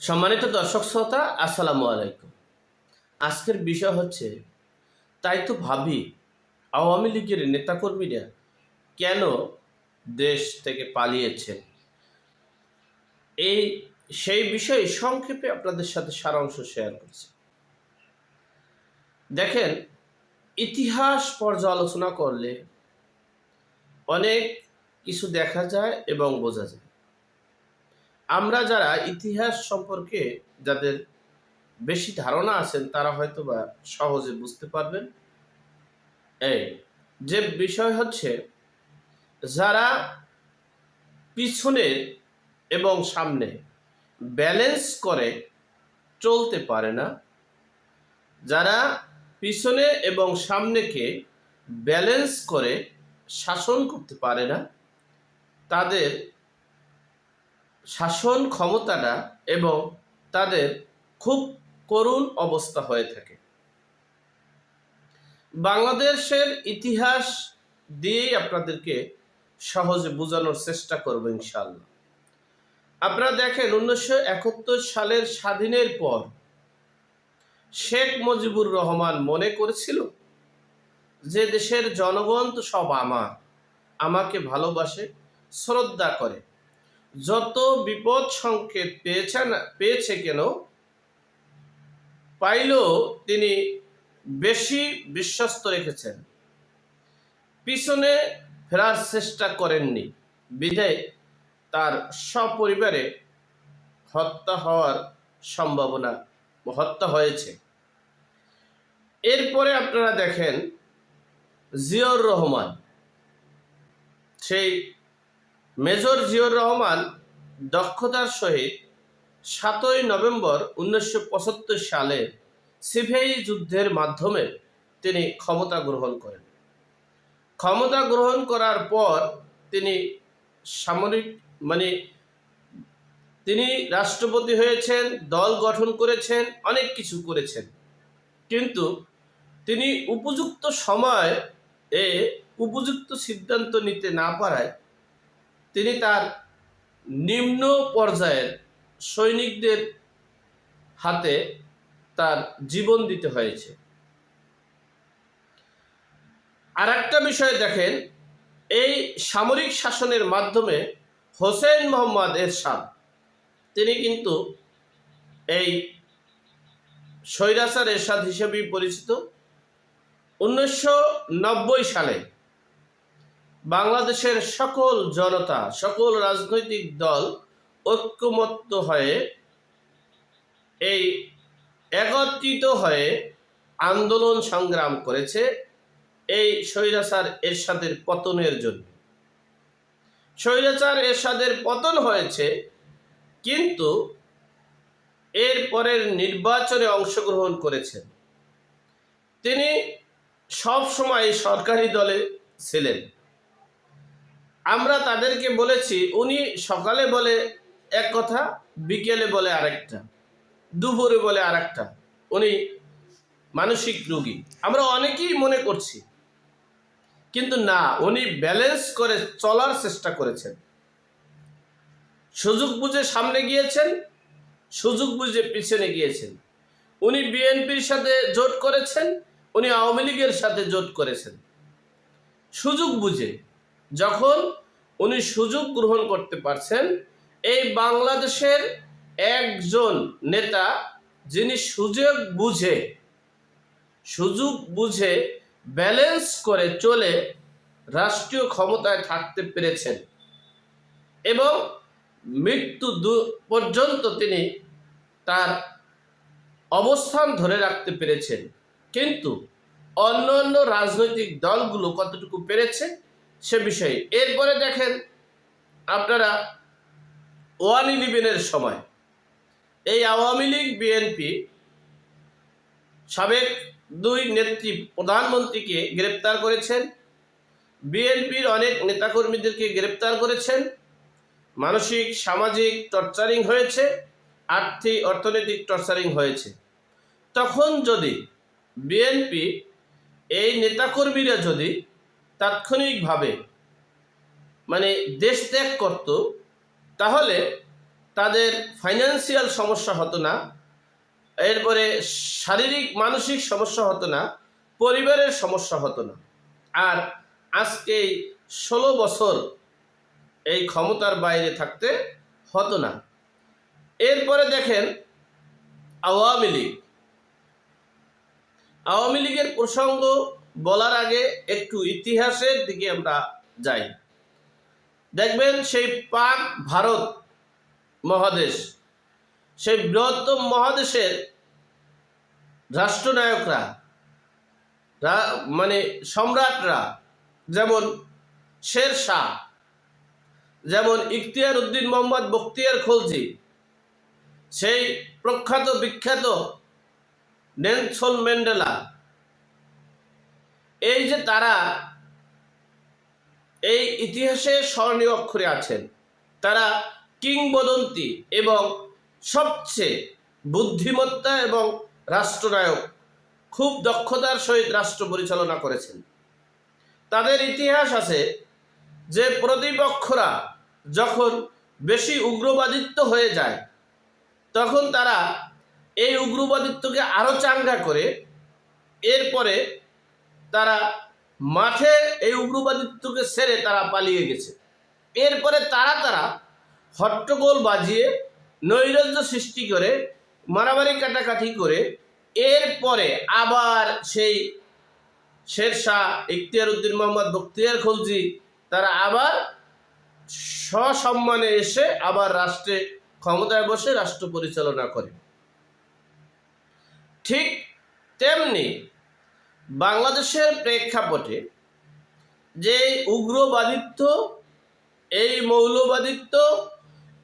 সম্মানিত দর্শক শ্রোতা, আসসালামু আলাইকুম। আজকের বিষয় হচ্ছে, তাই তো ভাবি, আওয়ামী লীগের নেতাকর্মীরা কেন দেশ থেকে পালিয়েছেন? এই, সেই বিষয়ে সংক্ষেপে আপনাদের সাথে সারাংশ শেয়ার করছি। দেখেন, ইতিহাস পর্যালোচনা করলে অনেক কিছু দেখা যায় এবং বোঝা যায়। আমরা যারা ইতিহাস সম্পর্কে যাদের বেশি ধারণা আছেন, তারা হয়তো বা সহজে বুঝতে পারবেন। এই, যে বিষয় হচ্ছে, যারা পিছনে এবং সামনে ব্যালেন্স করে চলতে পারে না, যারা পিছনে এবং সামনেকে ব্যালেন্স করে শাসন করতে পারে না, তাদের শাসন ক্ষমতাটা এবং তাদের খুব করুণ অবস্থা হয়ে থাকে। বাংলাদেশের ইতিহাস দিয়েই আপনাদেরকে সহজে বোঝানোর চেষ্টা করব ইনশাল্লাহ আপনারা দেখেন উনিশশো একাত্তর সালের স্বাধীনের পর শেখ মুজিবুর রহমান মনে করেছিল যে দেশের জনগণ তো সব আমার, আমাকে ভালোবাসে, শ্রদ্ধা করে। যত বিপদ সংকেত পেয়েছেন পেয়েছে কেন, পাইলেও তিনি বেশি বিশ্বস্ত রেখেছেন। পিছনে ফেরার চেষ্টা করেননি। বিধায় তার সপরিবারে হত্যা হওয়ার সম্ভাবনা, হত্যা হয়েছে। এরপরে আপনারা দেখেন জিয়র রহমান, সেই মেজর জিয়র রহমান দক্ষতার সহিত সাতই নভেম্বর উনিশশো সালে সিফেই যুদ্ধের মাধ্যমে তিনি ক্ষমতা গ্রহণ করেন। ক্ষমতা গ্রহণ করার পর তিনি সামরিক মানে তিনি রাষ্ট্রপতি হয়েছেন, দল গঠন করেছেন, অনেক কিছু করেছেন। কিন্তু তিনি উপযুক্ত সময় এ উপযুক্ত সিদ্ধান্ত নিতে না পারায় তিনি তার নিম্ন পর্যায়ের সৈনিকদের হাতে তার জীবন দিতে হয়েছে। আর একটা বিষয় দেখেন, এই সামরিক শাসনের মাধ্যমে হোসেন মোহাম্মদ এরশাদ, তিনি কিন্তু এই স্বৈরাচার এরশাদ হিসেবেই পরিচিত। উনিশশো নব্বই সালে বাংলাদেশের সকল জনতা, সকল রাজনৈতিক দল ঐক্যমত্য হয়ে, এই একত্রিত হয়ে আন্দোলন সংগ্রাম করেছে এই স্বৈরাচার এরশাদের পতনের জন্য। স্বৈরাচার এরশাদের পতন হয়েছে কিন্তু এর পরের নির্বাচনে অংশগ্রহণ করেছেন। তিনি সব সময় সরকারি দলে ছিলেন। আমরা তাদেরকে বলেছি, উনি সকালে বলে এক কথা, বিকেলে বলে আরেকটা, দুপুরে বলে আরেকটা। উনি মানসিক রোগী। আমরা অনেকেই মনে করছি। কিন্তু না, উনি ব্যালেন্স করে চলার চেষ্টা করেছেন। সুযোগ বুঝে সামনে গিয়েছেন, সুযোগ বুঝে পিছনে গিয়েছেন। উনি বিএনপির সাথে জোট করেছেন, উনি আওয়ামী লীগের সাথে জোট করেছেন। সুযোগ বুঝে যখন উনি সুযোগ গ্রহণ করতে পারছেন, এই বাংলাদেশের একজন নেতা যিনি সুযোগ বুঝে সুযোগ বুঝে ব্যালেন্স করে চলে রাষ্ট্রীয় ক্ষমতায় থাকতে পেরেছেন এবং মৃত্যু পর্যন্ত তিনি তার অবস্থান ধরে রাখতে পেরেছেন। কিন্তু অন্য অন্য রাজনৈতিক দলগুলো কতটুকু পেরেছে? সে বিষয়ে। এরপরে দেখেন আপনারা ওয়ান ইলেভেনের সময়। এই আওয়ামী লীগ, বিএনপি সাবেক দুই নেত্রী প্রধানমন্ত্রীকে গ্রেপ্তার করেছেন। বিএনপির অনেক নেতাকর্মীদেরকে গ্রেপ্তার করেছেন। মানসিক, সামাজিক টর্চারিং হয়েছে, আর্থিক, অর্থনৈতিক টর্চারিং হয়েছে। তখন যদি বিএনপি এই নেতাকর্মীরা যদি তাৎক্ষণিকভাবে মানে দেশ ত্যাগ করত, তাহলে তাদের ফাইন্যান্সিয়াল সমস্যা হতো না, এরপরে শারীরিক, মানসিক সমস্যা হতো না, পরিবারের সমস্যা হতো না। আর আজকে ষোলো বছর এই ক্ষমতার বাইরে থাকতে হতো না। এরপরে দেখেন আওয়ামী লীগ। আওয়ামী লীগের প্রসঙ্গ বলার আগে একটু ইতিহাসের দিকে আমরা যাই। দেখবেন সেই পাক ভারত মহাদেশ, সেই বৃহত্তম মহাদেশের রাষ্ট্রনায়করা মানে সম্রাটরা, যেমন শের শাহ, যেমন ইখতিয়ার উদ্দিন মোহাম্মদ বখতিয়ার খলজি, সেই প্রখ্যাত বিখ্যাত নেলসন ম্যান্ডেলা এই যে তারা এই ইতিহাসে স্মরণীয় অক্ষরে আছেন। তারা কিংবদন্তি এবং সবচেয়ে বুদ্ধিমত্তা এবং রাষ্ট্রনায়ক, খুব দক্ষতার সহিত রাষ্ট্র পরিচালনা করেছেন। তাদের ইতিহাস আছে যে প্রতিপক্ষরা যখন বেশি উগ্রবাদিত্ব হয়ে যায়, তখন তারা এই উগ্রবাদিত্বকে আরও চাঙ্গা করে, এরপরে তারা মাঠে এই উগ্রবাদিত্বকে সেরে তারা পালিয়ে গেছে। এরপরে তারা তারা হট্টগোল বাজিয়ে নৈরাজ্য সৃষ্টি করে, মারামারি কাটাকাটি করে, এরপরে আবার সেই শেরশাহ ইখতিয়ার উদ্দিন মোহাম্মদ বখতিয়ার খলজি তারা আবার সসম্মানে এসে আবার রাষ্ট্রে ক্ষমতায় বসে রাষ্ট্র পরিচালনা করে। ঠিক তেমনি বাংলাদেশের প্রেক্ষাপটে যে উগ্রবাদিত্ব, এই মৌলবাদিত্ব,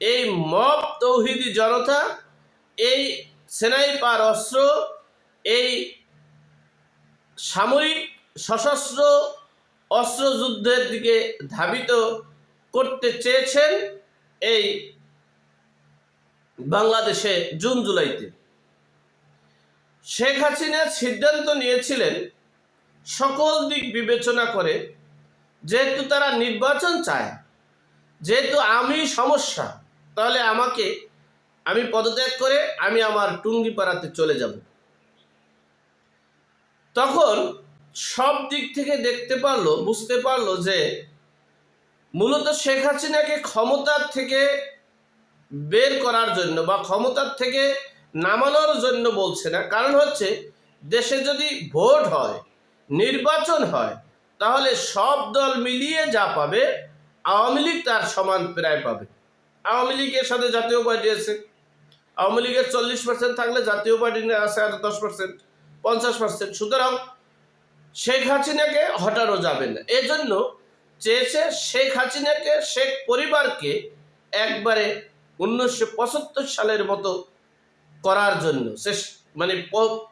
এই মব তৌহিদি জনতা, এই সেনাইপার অস্ত্র, এই সামরিক সশস্ত্র অস্ত্রযুদ্ধের দিকে ধাবিত করতে চেয়েছেন এই বাংলাদেশে জুন জুলাইতে। শেখ হাসিনা সিদ্ধান্ত নিয়েছিলেন সকল দিক বিবেচনা করে যেহেতু তারা নির্বাচন চায়, যেহেতু আমি সমস্যা, তাহলে আমাকে আমি পদত্যাগ করে আমি আমার টুঙ্গিপাড়াতে চলে যাব। তখন সব দিক থেকে দেখতে পারল, বুঝতে পারল যে মূলত শেখ হাসিনাকে ক্ষমতার থেকে বের করার জন্য বা ক্ষমতার থেকে নামানোর জন্য বলছে না। কারণ হচ্ছে, দেশে যদি ভোট হয় নির্বাচন হয়, তাহলে সব দল মিলিয়ে যা পাবে, আওয়ামী লীগ তার সমান প্রায় পাবে। আওয়ামী লীগের সাথে জাতীয় পার্টি আছে। আওয়ামী লীগের চল্লিশ পার্সেন্ট থাকলে জাতীয় পার্টি আছে আর দশ পার্সেন্ট পঞ্চাশ পার্সেন্ট সুতরাং শেখ হাসিনাকে হটানো যাবে না। এজন্য চেয়েছে শেখ হাসিনাকে, শেখ পরিবারকে একবারে উনিশশো পঁচাত্তর সালের মতো করার জন্য সে মানে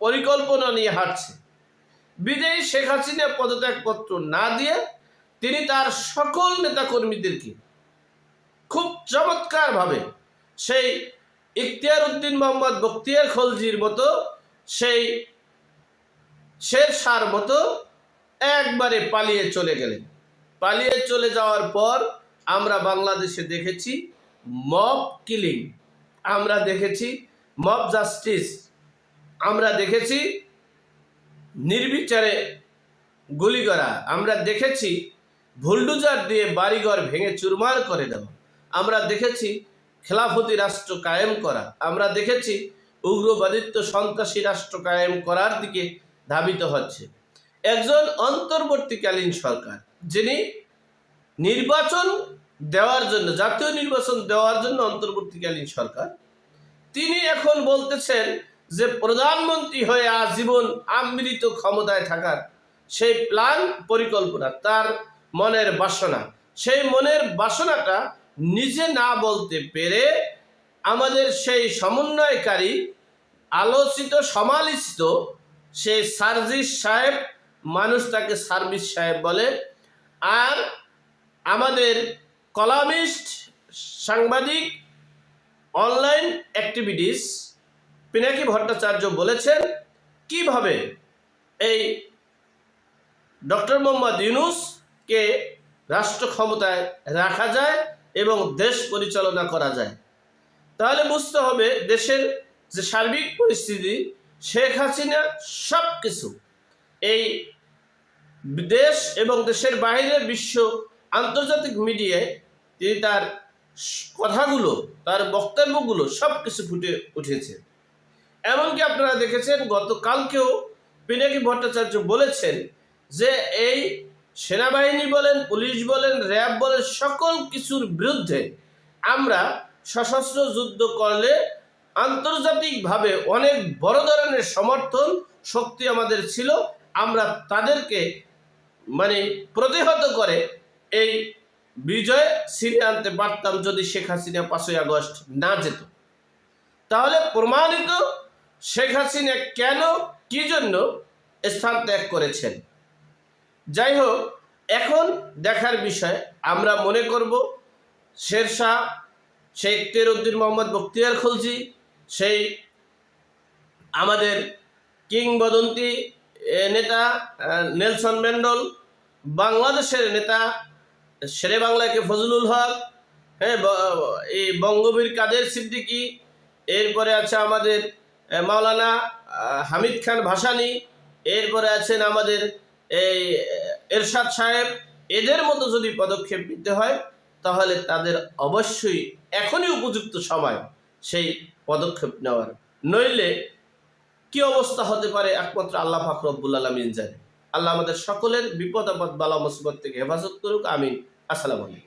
পরিকল্পনা নিয়ে হাঁটছে। বিদেয়ী শেখ হাসিনা পদত্যাগপত্র না দিয়ে তিনি তার সকল নেতাকর্মীদেরকে খুব চমৎকারভাবে সেই ইখতিয়ার উদ্দিন মোহাম্মদ বখতিয়ার খলজির মতো, সেই শের শাহর মতো একবারে পালিয়ে চলে গেলেন। পালিয়ে চলে যাওয়ার পর আমরা বাংলাদেশে দেখেছি মব কিলিং আমরা দেখেছি মব জাস্টিস আমরা দেখেছি নির্বিচারে গুলি করা। আমরা দেখেছি ভুলডুজার দিয়ে বাড়িঘর ভেঙে চুরমার করে দেওয়া। আমরা দেখেছি খেলাফতি রাষ্ট্র কায়েম করা। আমরা দেখেছি উগ্রবাদিত্ব সন্ত্রাসী রাষ্ট্র কায়েম করার দিকে ধাবিত হচ্ছে। একজন অন্তর্বর্তীকালীন সরকার, যিনি নির্বাচন দেওয়ার জন্য, জাতীয় নির্বাচন দেওয়ার জন্য অন্তর্বর্তীকালীন সরকার, তিনি এখন বলতেছেন যে প্রধানমন্ত্রী হয়ে আজীবন আমৃত ক্ষমতায় থাকার সেই প্ল্যান পরিকল্পনা, তার মনের বাসনা, সেই মনের বাসনাটা নিজে না বলতে পেরে আমাদের সেই সমন্বয়কারী, আলোচিত, সমালোচিত সেই সার্জিস সাহেব, মানুষ তাকে সার্ভিস সাহেব বলে, আর আমাদের কলামিস্ট সাংবাদিক অনলাইন অ্যাক্টিভিটিস পিনাকি ভট্টাচার্য বলেছেন, কীভাবে এই ডক্টর মোহাম্মদ ইউনুসকে রাষ্ট্র ক্ষমতায় রাখা যায় এবং দেশ পরিচালনা করা যায়? তাহলে বুঝতে হবে দেশের যে সার্বিক পরিস্থিতি, শেখ হাসিনা সব কিছু এই দেশ এবং দেশের বাইরে বিশ্ব আন্তর্জাতিক মিডিয়ায় তিনি তার কথাগুলো, তার বক্তব্যগুলো সব কিছু ফুটে উঠেছে। এমনকি আপনারা দেখেছেন, গতকালকেও পিনাকি ভট্টাচার্য বলেছেন যে এই সেনাবাহিনী বলেন, পুলিশ বলেন, র্যাব বলেন, সকল কিছুর বিরুদ্ধে আমরা সশস্ত্র যুদ্ধ করলে আন্তর্জাতিকভাবে অনেক বড় ধরনের সমর্থন, শক্তি আমাদের ছিল। আমরা তাদেরকে মানে প্রতিহত করে এই বিজয় ছিনিয়ে আনতে পারতাম যদি শেখ হাসিনা পাঁচই আগস্ট না যেত। তাহলে প্রমাণিত শেখ হাসিনা কেন কি জন্য স্থান ত্যাগ করেছেন? যাই হোক এখন দেখার বিষয়, আমরা মনে করব শেরশাহ শেখ তেরুদ্দিন মোহাম্মদ বক্তিয়ার খলজি, সেই আমাদের কিংবদন্তি নেতা নেলসন ম্যান্ডল, বাংলাদেশের নেতা, শেরে বাংলাকে ফজলুল হক হ্যাঁ এই বঙ্গবীর কাদের সিদ্দিকী, এরপরে আছে আমাদের মাওলানা হামিদ খান ভাসানি, এরপরে আছেন আমাদের এই এরশাদ সাহেব। এদের মতো যদি পদক্ষেপ নিতে হয়, তাহলে তাদের অবশ্যই এখনই উপযুক্ত সময় সেই পদক্ষেপ নেওয়ার। নইলে কি অবস্থা হতে পারে, একমাত্র আল্লাহ ফাকরবুল আলমিন জানে। আল্লাহ আমাদের সকলের বিপদ আপদ বালা মুসিবত থেকে হেফাজত করুক, আমিন। আসসালামু আলাইকুম।